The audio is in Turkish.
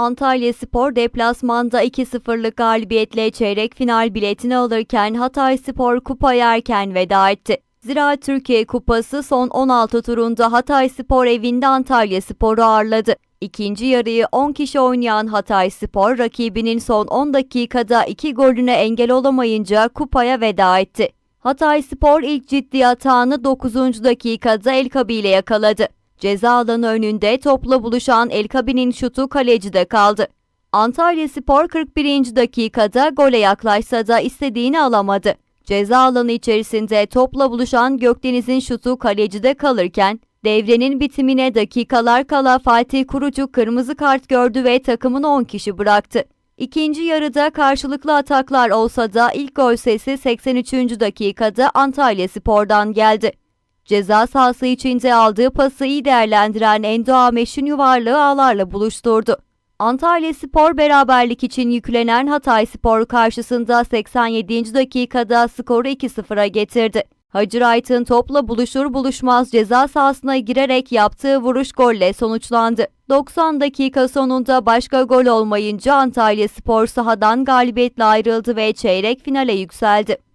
Antalya Spor deplasmanda 2-0'lık galibiyetle çeyrek final biletini alırken Hatay Spor kupaya erken veda etti. Zira Türkiye Kupası son 16 turunda Hatay Spor evinde Antalya Spor'u ağırladı. İkinci yarıyı 10 kişi oynayan Hatay Spor rakibinin son 10 dakikada 2 golüne engel olamayınca kupaya veda etti. Hatay Spor ilk ciddi hatağını 9. dakikada El Kabi ile yakaladı. Ceza alanı önünde topla buluşan El Kabi'nin şutu kalecide kaldı. Antalya Spor 41. dakikada gole yaklaşsa da istediğini alamadı. Ceza alanı içerisinde topla buluşan Gökdeniz'in şutu kalecide kalırken devrenin bitimine dakikalar kala Fatih Kurucu kırmızı kart gördü ve takımın 10 kişi bıraktı. İkinci yarıda karşılıklı ataklar olsa da ilk gol sesi 83. dakikada Antalya Spor'dan geldi. Ceza sahası içinde aldığı pası iyi değerlendiren Endo Ameş'in yuvarlığı ağlarla buluşturdu. Antalya Spor beraberlik için yüklenen Hatay Spor karşısında 87. dakikada skoru 2-0'a getirdi. Hacı Wright'ın topla buluşur buluşmaz ceza sahasına girerek yaptığı vuruş golle sonuçlandı. 90 dakika sonunda başka gol olmayınca Antalya Spor sahadan galibiyetle ayrıldı ve çeyrek finale yükseldi.